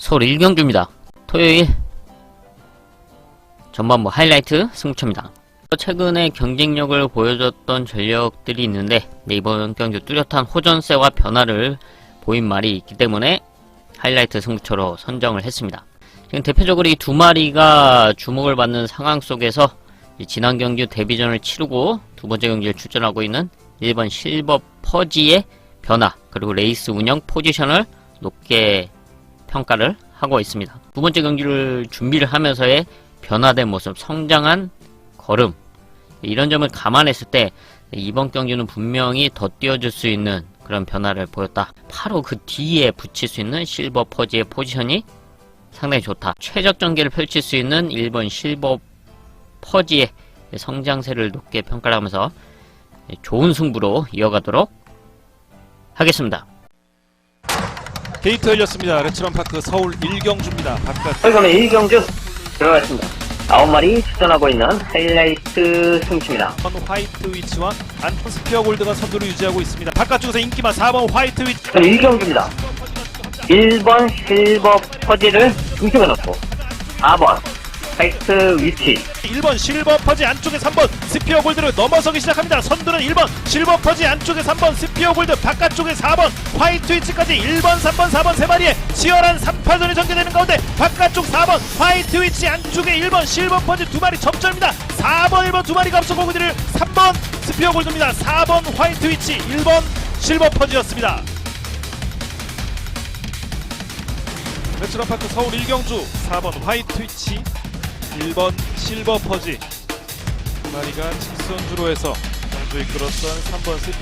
서울 1경주입니다. 토요일 전반부 하이라이트 승부처입니다. 최근에 경쟁력을 보여줬던 전력들이 있는데 네, 이번 경주 뚜렷한 호전세와 변화를 보인 말이 있기 때문에 하이라이트 승부처로 선정을 했습니다. 지금 대표적으로 이 두 마리가 주목을 받는 상황 속에서 이 지난 경주 데뷔전을 치르고 두 번째 경기를 출전하고 있는 1번 실버 퍼지의 변화 그리고 레이스 운영 포지션을 높게 평가를 하고 있습니다. 두 번째 경기를 준비를 하면서의 변화된 모습, 성장한 걸음 이런 점을 감안했을 때 이번 경기는 분명히 더 뛰어줄 수 있는 그런 변화를 보였다. 바로 그 뒤에 붙일 수 있는 실버 퍼지의 포지션이 상당히 좋다. 최적 전개를 펼칠 수 있는 1번 실버 퍼지의 성장세를 높게 평가를 하면서 좋은 승부로 이어가도록 하겠습니다. 게이트 열렸습니다. 레츠런 파크 서울 1경주입니다. 바깥 그러면 1경주 들어갔습니다. 9마리 출전하고 있는 하이라이트 승치입니다. 화이트 위치와 안톤 스피어 골드가 선두를 유지하고 있습니다. 바깥쪽에서 인기만 4번 화이트 위치 그럼 1경주입니다. 1번 실버 퍼지를 중심에 놓고 4번 화이트 위치 1번 실버 퍼지 안쪽에 3번 스피어 골드를 넘어서기 시작합니다. 선두는 1번 실버 퍼지 안쪽에 3번 스피어 골드 바깥쪽에 4번 화이트 위치까지 1번 3번 4번 세 마리의 치열한 3파전이 전개되는 가운데 바깥쪽 4번 화이트 위치 안쪽에 1번 실버 퍼지 두 마리 접전입니다. 4번 1번 두 마리가 앞서고 있는 3번 스피어 골드입니다. 4번 화이트 위치 1번 실버 퍼지였습니다. 레츠런파크 서울 1경주 4번 화이트 위치 1번 실버 퍼지. 두 마리가 직선주로 해서 경주 이끌었던 3번